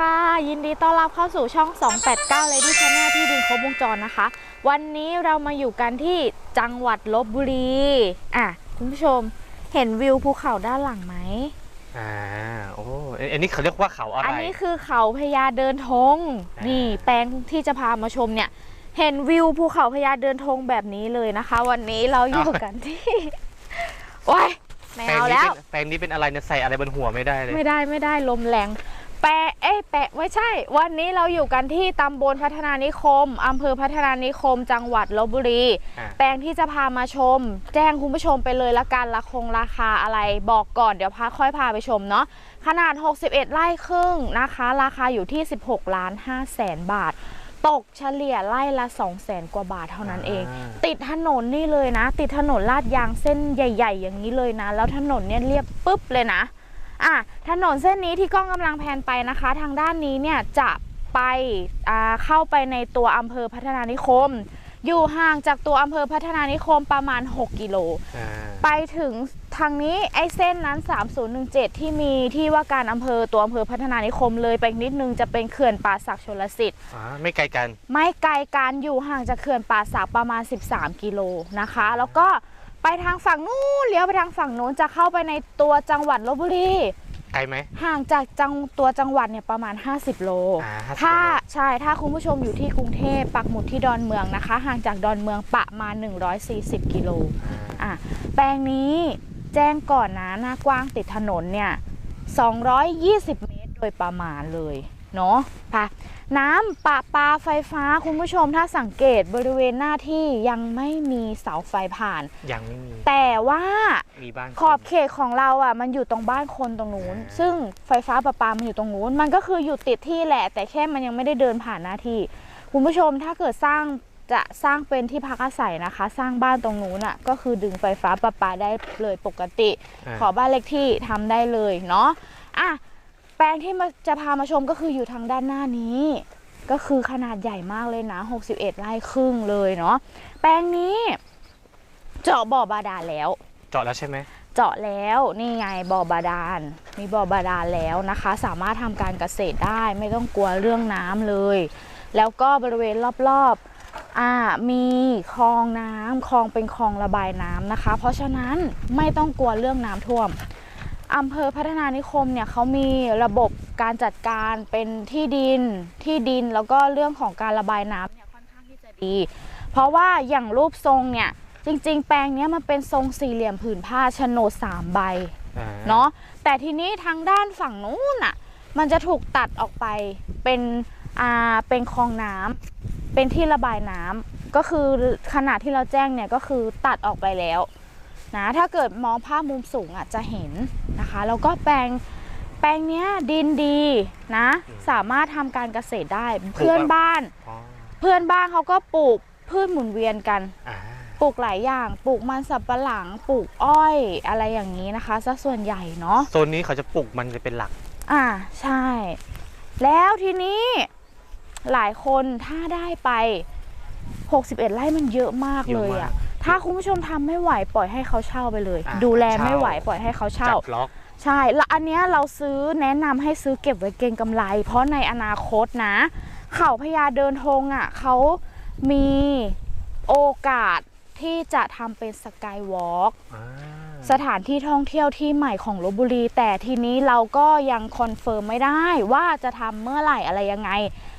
ค่ะ ยินดีต้อนรับเข้าสู่ช่อง 289 Lady Channel ที่ดินครบวงจรนะคะ วันนี้เรามาอยู่กันที่จังหวัดลบบุรี อะ คุณผู้ชมเห็นวิวภูเขาด้านหลังไหมอ่าโอ้อันอันนี้เขาเรียกว่าเขาอะไร อันนี้คือเขาพญาเดินธงอ่านี่นี่แปลงที่จะพามาชมเนี่ย เห็นวิวภูเขาพญาเดินธงแบบนี้เลยนะคะ วันนี้เราอยู่กันที่โอ้ยไม่แปลงเอานี้แล้วเป็นแปลงนี้เป็นอะไรเนี่ยใส่อะไรบนหัวไม่ได้เลย ไม่ได้ไม่ได้ลมแรง แปะเอ้ยแปะไม่ใช่ วันนี้เราอยู่กันที่ตำบลพัฒนานิคมอำเภอพัฒนานิคม จังหวัดลบบุรี อ่า แปลงที่จะพามาชม แจ้งคุณผู้ชมไปเลยละกันราคงราคาอะไรบอกก่อนเดี๋ยวพาค่อยพาไปชมเนาะขนาด 61 ไร่ครึ่งนะคะ ราคาอยู่ที่ 16 ล้าน5แสนบาท ตกเฉลี่ยไร่ละ2แสนกว่าบาทเท่านั้นเองติดถนนนี่เลยนะ ติดถนนลาดยางเส้นใหญ่ ๆ อย่างนี้เลยนะ แล้วถนนเนี่ยเรียบปุ๊บเลยนะ อะถนนเส้นนี้ที่กล้องกำลังแพนไปนะคะ ทางด้านนี้เนี่ยจะไปอ่าเข้าไปในตัวอำเภอพัฒนานิคม อยู่ห่างจากตัวอำเภอพัฒนานิคมประมาณ 6 กิโลอ่าไปถึงทางนี้ไอ้เส้นนั้น 3017 ที่มีที่ว่าการอำเภอตัวอำเภอพัฒนานิคมเลยไปนิดนึงจะเป็นเขื่อนป่าศักดิ์ชลสิทธิ์อ่าไม่ไกลกัน ไม่ไกลการอยู่ห่างจากเขื่อนป่าสักประมาณ 13 กิโลนะคะ แล้วก็ ไปทางฝั่งนู้นเลี้ยวไปทางฝั่งนู้นจะเข้าไปในตัวจังหวัดลบบุรีไกลไหม ห่างจากจังตัวจังหวัดเนี่ยประมาณ 50 โล อ่า50ถ้าโล ใช่ถ้าคุณผู้ชมอยู่ที่กรุงเทพปักหมุดที่ดอนเมืองนะคะ ห่างจากดอนเมืองประมาณ 140 กิโล อ่าอะแปลงนี้แจ้งก่อนนะหน้ากว้างติดถนนเนี่ย 220 เมตรโดยประมาณเลย เนาะไปน้ำประปาไฟฟ้าคุณผู้ชมถ้าสังเกตบริเวณหน้าที่ยังไม่มีเสาไฟผ่าน ยังไม่มี แต่ว่ามีบ้านขอบเขตของเราอะมันอยู่ตรงบ้านคนตรงนู้นอ่าซึ่งไฟฟ้าประปามันอยู่ตรงนู้น มันก็คืออยู่ติดที่แหละ แต่แค่มันยังไม่ได้เดินผ่านหน้าที่ คุณผู้ชมถ้าเกิดสร้างจะสร้างเป็นที่พักอาศัยนะคะ สร้างบ้านตรงนู้นอะก็คือดึงไฟฟ้าประปาได้เลยปกติาขอบ้านเลขที่ทำได้เลยเนาะอะ แปลงที่มาจะพามาชมก็คืออยู่ทางด้านหน้านี้ ก็คือขนาดใหญ่มากเลยนะ 61 ไร่ครึ่งเลยเนาะแปลงนี้ เจาะบ่อบาดาลแล้ว เจาะแล้วใช่ไหมเจาะแล้วนี่ไงบ่อบาดาล มีบ่อบาดาลแล้วนะคะ สามารถทำการเกษตรได้ไม่ต้องกลัวเรื่องน้ำเลย แล้วก็บริเวณรอบๆอ่ามีคลองน้ำคลองเป็นคลองระบายน้ำนะคะ เพราะฉะนั้นไม่ต้องกลัวเรื่องน้ำท่วม อำเภอพัฒนานิคมเนี่ยเขามีระบบการจัดการเป็นที่ดินที่ดินแล้วก็เรื่องของการระบายน้ำเนี่ยค่อนข้างที่จะดี เพราะว่าอย่างรูปทรงเนี่ยจริง ๆ แปลงเนี้ยมันเป็นทรงสี่เหลี่ยมผืนผ้าโฉนดสามใบอ่าเนาะแต่ทีนี้ทางด้านฝั่งนู้นอะมันจะถูกตัดออกไปเป็นอ่าเป็นคลองน้ำเป็นที่ระบายน้ำก็คือขนาดที่เราแจ้งเนี่ยก็คือตัดออกไปแล้ว นะถ้าเกิดมองภาพมุมสูงอะจะเห็นนะคะแล้วก็แปลงแปลงเนี้ยดินดีนะสามารถทำการเกษตรได้เพื่อนบ้านอ๋อเพื่อนบ้านเขาก็ปลูกพืชหมุนเวียนกันอ่าปลูกหลายอย่างปลูกมันสับปะหลังปลูกอ้อยอะไรอย่างนี้นะคะซะส่วนใหญ่เนาะโซนนี้เขาจะปลูกมันจะเป็นหลัก อ่าใช่ แล้วทีนี้หลายคนถ้าได้ไป 61ไร่มันเยอะมากเลยเยอะอะมาก ถ้าคุณผู้ชมทำไม่ไหวปล่อยให้เขาเช่าไปเลย อ่าดูแลไม่เช่าไหวปล่อยให้เขาจัเช่า ดล็อก ใช่แล้วอันเนี้ยเราซื้อแนะนำให้ซื้อเก็บไว้เก็งกำไร เพราะในอนาคตนะ เขาพญาเดินธงอะเขามีโอกาสที่จะทำเป็นสกายวอล์กอ่าสถานที่ท่องเที่ยวที่ใหม่ของลบบุรี แต่ทีนี้เราก็ยังคอนเฟิร์มไม่ได้ว่าจะทำเมื่อไหร่อะไรยังไง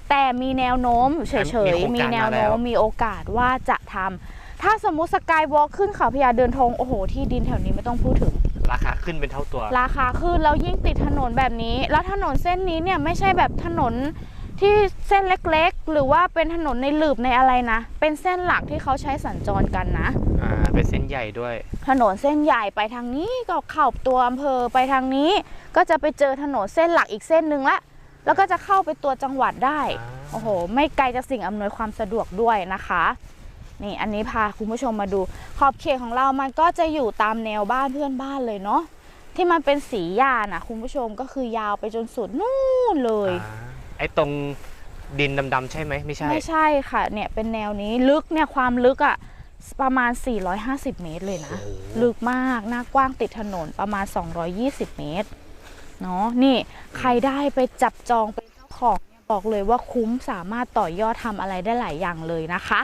แต่มีแนวโน้มเฉยๆมีแนวโน้มมีโอกาสว่าจะทำ ถ้าสมมุติสกายวอล์กขึ้นเขาพญาเดินธงโอ้โห ที่ดินแถวนี้ไม่ต้องพูดถึง ราคาขึ้นเป็นเท่าตัว ราคาขึ้นแล้วยิ่งติดถนนแบบนี้ แล้วถนนเส้นนี้เนี่ยไม่ใช่แบบถนนที่เส้นเล็กๆ หรือว่าเป็นถนนในหลืบในอะไรนะ เป็นเส้นหลักที่เขาใช้สัญจรกันนะ อ่า เป็นเส้นใหญ่ด้วย ถนนเส้นใหญ่ไปทางนี้ก็เข้าตัวอำเภอไปทางนี้ ก็จะไปเจอถนนเส้นหลักอีกเส้นหนึ่งละ แล้วก็จะเข้าไปตัวจังหวัดได้อ่าโอ้โห ไม่ไกลจากสิ่งอำนวยความสะดวกด้วยนะคะ นี่อันนี้พาคุณผู้ชมมาดู ขอบเขตของเรามันก็จะอยู่ตามแนวบ้านเพื่อนบ้านเลยเนาะที่มันเป็นสีหญ้านะคุณผู้ชมก็คือยาวไปจนสุดนู่นเลยอ่าไอ้ตรงดินดำๆใช่ไหมไม่ใช่ ไม่ใช่ค่ะเนี่ยเป็นแนวนี้ลึกเนี่ยความลึกอะ่ะประมาณ 450 เมตรเลยนะโอ้โหลึกมาก หน้ากว้างติดถนนประมาณ 220 เมตร เนาะนี่ใครได้ไปจับจองเป็นเจ้าขของบอกเลยว่าคุ้มสามารถต่อยอดทำอะไรได้หลายอย่างเลยนะคะ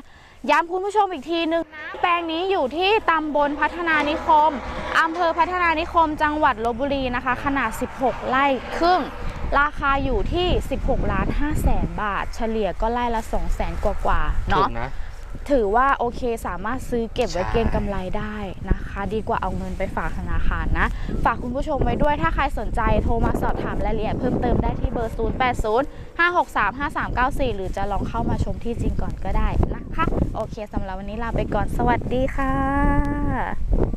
ย้ำคุณผู้ชมอีกทีนึงนะแปลงนี้อยู่ที่ตำบลพัฒนานิคมอำเภอพัฒนานิคม จังหวัดลบบุรีนะคะ ขนาด 16 ไร่ครึ่ง ราคาอยู่ที่ 16 ล้าน5แสนบาท เฉลี่ยก็ไร่ละ 2 แสนกว่าๆเนาะนะ ถือว่าโอเคสามารถซื้อเก็บไว้ใช่เก็งกำไรได้นะคะ ดีกว่าเอาเงินไปฝากธนาคารนะ ฝากคุณผู้ชมไว้ด้วยถ้าใครสนใจโทรมาสอบถามรายละเอียดเพิ่มเติมได้ที่เบอร์ 0 8 0 5 6 3 5 3 9 4 หรือจะลองเข้ามาชมที่จริงก่อนก็ได้นะคะ โอเคสำหรับวันนี้ลาไปก่อนสวัสดีค่ะ